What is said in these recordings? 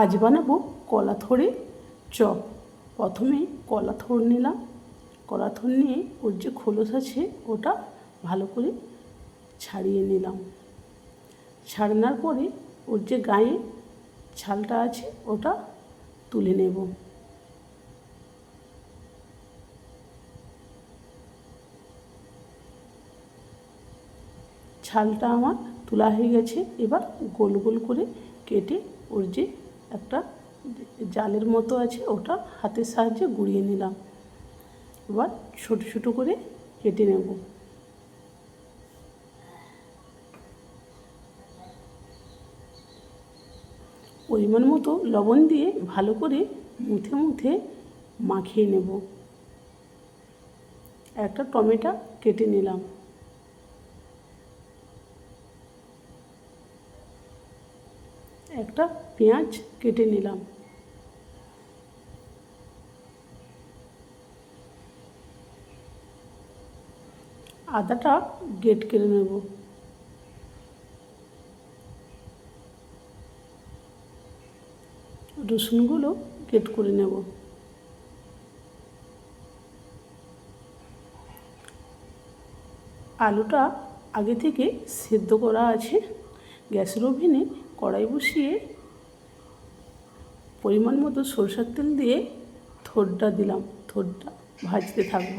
আজ বানাবো কলা থরে চপ। প্রথমে কলা থর নিলাম। কলা থর নিয়ে ওর যে খোলস আছে, ওটা ভালো করে ছাড়িয়ে নিলাম। ছাড়ানোর পরে ওর যে গায়ে ছালটা আছে, ওটা তুলে নেব। ছালটা আমার তোলা হয়ে গেছে। এবার গোল গোল করে কেটে ওর যে একটা জালের মতো আছে, ওটা হাতের সাহায্যে গুঁড়িয়ে নিলাম। এবার ছোটো ছোটো করে কেটে নেব। পরিমাণ মতো লবণ দিয়ে ভালো করে মুথে মুথে মাখিয়ে নেব। একটা টমেটো কেটে নিলাম। একটা পেঁয়াজ কেটে নিলাম। আদাটা গেট করে নেব। রসুনগুলো গেট করে নেব। আলুটা আগে থেকে সেদ্ধ করা আছে, গ্যাসের ওভেনে কড়াই বসিয়ে পরিমাণ মতো সরষের তেল দিয়ে থোড়টা দিলাম, থোড়টা ভাজতে থাকব।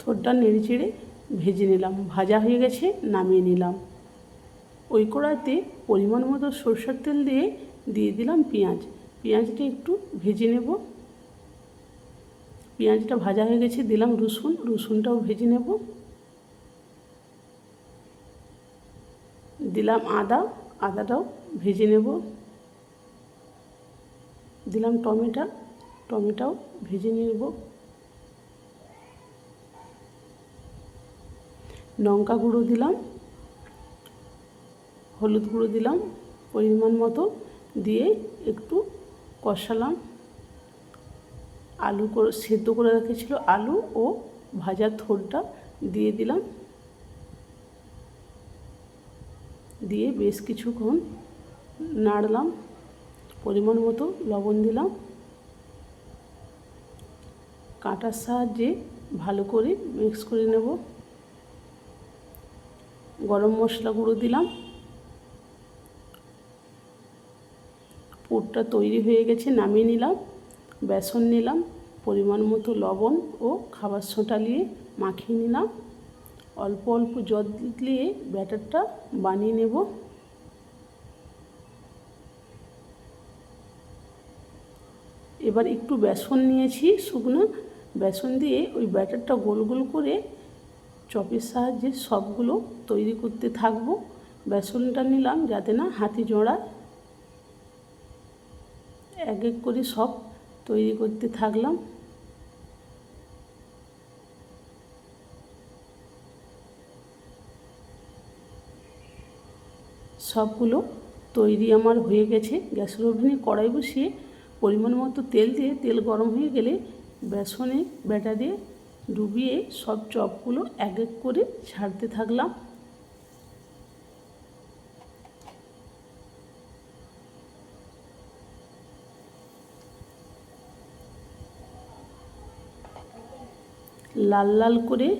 থোড়টা নেড়ে চেড়ে ভেজে নিলাম, ভাজা হয়ে গেছে নামিয়ে নিলাম। ওই কড়াইতে পরিমাণ মতো সরষের তেল দিয়ে দিয়ে দিলাম পেঁয়াজ। পেঁয়াজটা একটু ভেজে নেব। পেঁয়াজটা ভাজা হয়ে গেছে, দিলাম রসুন, রসুনটাও ভেজে নেব। দিলাম আদা, আদাটাও ভেজে নেব। দিলাম টমেটো, টমেটোও ভেজে নেব। লঙ্কা গুঁড়ো দিলাম, হলুদ গুঁড়ো দিলাম পরিমাণ মতো, দিয়ে একটু কষালাম। আলু করে, সেদ্ধ করে রেখেছিল আলু ও ভাজা থোড়টা দিয়ে দিলাম। দিয়ে বেশ কিছুক্ষণ নাড়লাম, পরিমাণ মতো লবণ দিলাম। কাঁটার সাহায্যে ভালো করে মিক্স করে নেব। গরম মশলা গুঁড়ো দিলাম। পুরটা তৈরি হয়ে গেছে, নামিয়ে নিলাম। বেসন নিলাম, পরিমাণ মতো লবণ ও খাবার সোঁটা নিয়ে মাখিয়ে নিলাম। অল্প অল্প জল দিয়ে ব্যাটারটা বানিয়ে নেব। এবার একটু বেসন নিয়েছি, শুকনো বেসন দিয়ে ওই ব্যাটারটা গোল গোল করে চপের সাহায্যে সবগুলো তৈরি করতে থাকব। বেসনটা নিলাম যাতে না হাতি জোড়া এক এক করে সব তৈরি করতে থাকলাম। সবগুলো তৈরি আমার হয়ে গেছে। গ্যাসের ওভেনে কড়াই বসিয়ে পরিমাণ মতো তেল দিয়ে, তেল গরম হয়ে গেলে বেসনে ব্যাটা দিয়ে ডুবিয়ে সব চপগুলো এক এক করে ছাড়তে থাকলাম। লাল লাল করে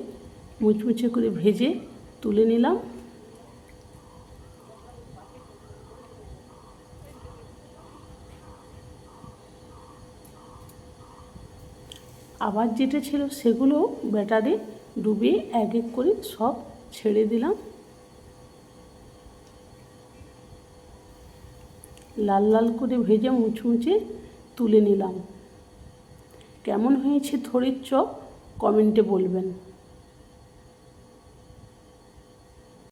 মুচমুচে করে ভেজে তুলে নিলাম। আবার যেটা ছিল সেগুলো ব্যাটারে ডুবিয়ে এক এক করে সব ছেড়ে দিলাম। লাল লাল করে ভেজে মুচমুচে তুলে নিলাম। কেমন হয়েছে থরির চপ? কমেন্টে বলবেন।